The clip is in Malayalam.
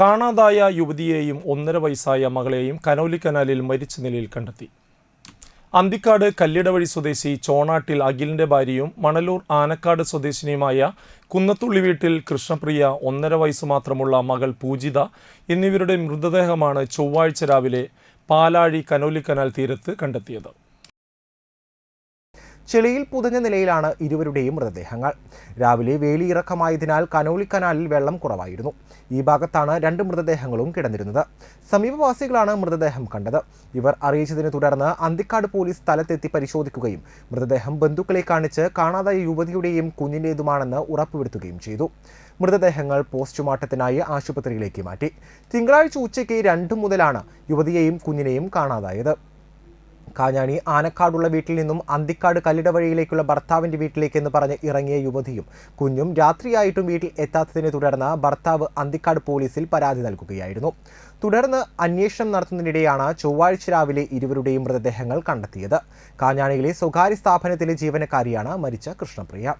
കാണാതായ യുവതിയെയും ഒന്നര വയസ്സായ മകളെയും കനോലി കനാലിൽ മരിച്ച നിലയിൽ കണ്ടെത്തി. അന്തിക്കാട് കല്ലിടവഴി സ്വദേശി ചോണാട്ടിൽ അഖിലിന്റെ ഭാര്യയും മണലൂർ ആനക്കാട് സ്വദേശിനിയുമായ കുന്നത്തുള്ളി വീട്ടിൽ കൃഷ്ണപ്രിയ ഒന്നര വയസ്സ് മാത്രമുള്ള മകൾ പൂജിത എന്നിവരുടെ മൃതദേഹമാണ് ചൊവ്വാഴ്ച രാവിലെ പാലാഴി കനോലി കനാൽ തീരത്ത് കണ്ടെത്തിയത്. ചെളിയിൽ പുതഞ്ഞ നിലയിലാണ് ഇരുവരുടെയും മൃതദേഹങ്ങൾ. രാവിലെ വേലിയിറക്കമായതിനാൽ കനോളിക്കനാലിൽ കനാലിൽ വെള്ളം കുറവായിരുന്നു. ഈ ഭാഗത്താണ് രണ്ട് മൃതദേഹങ്ങളും കിടന്നിരുന്നത്. സമീപവാസികളാണ് മൃതദേഹം കണ്ടത്. ഇവർ അറിയിച്ചതിനെ തുടർന്ന് അന്തിക്കാട് പോലീസ് സ്ഥലത്തെത്തി പരിശോധിക്കുകയും മൃതദേഹം ബന്ധുക്കളെ കാണിച്ച് കാണാതായ യുവതിയുടെയും കുഞ്ഞിന്റേതുമാണെന്ന് ഉറപ്പുവരുത്തുകയും ചെയ്തു. മൃതദേഹങ്ങൾ പോസ്റ്റ്മോർട്ടത്തിനായി ആശുപത്രിയിലേക്ക് മാറ്റി. തിങ്കളാഴ്ച ഉച്ചയ്ക്ക് രണ്ട് മുതലാണ് യുവതിയെയും കുഞ്ഞിനെയും കാണാതായത്. കാഞ്ഞാണി ആനക്കാടുള്ള വീട്ടിൽ നിന്നും അന്തിക്കാട് കല്ലിട വഴിയിലേക്കുള്ള ഭർത്താവിന്റെ വീട്ടിലേക്ക് എന്ന് പറഞ്ഞ് ഇറങ്ങിയ യുവതിയും കുഞ്ഞും രാത്രിയായിട്ടും വീട്ടിൽ എത്താത്തതിനെ തുടർന്ന് ഭർത്താവ് അന്തിക്കാട് പോലീസിൽ പരാതി നൽകുകയായിരുന്നു. തുടർന്ന് അന്വേഷണം നടത്തുന്നതിനിടെയാണ് ചൊവ്വാഴ്ച രാവിലെ ഇരുവരുടെയും മൃതദേഹങ്ങൾ കണ്ടെത്തിയത്. കാഞ്ഞാണിയിലെ സ്വകാര്യ സ്ഥാപനത്തിലെ ജീവനക്കാരിയാണ് മരിച്ച കൃഷ്ണപ്രിയ.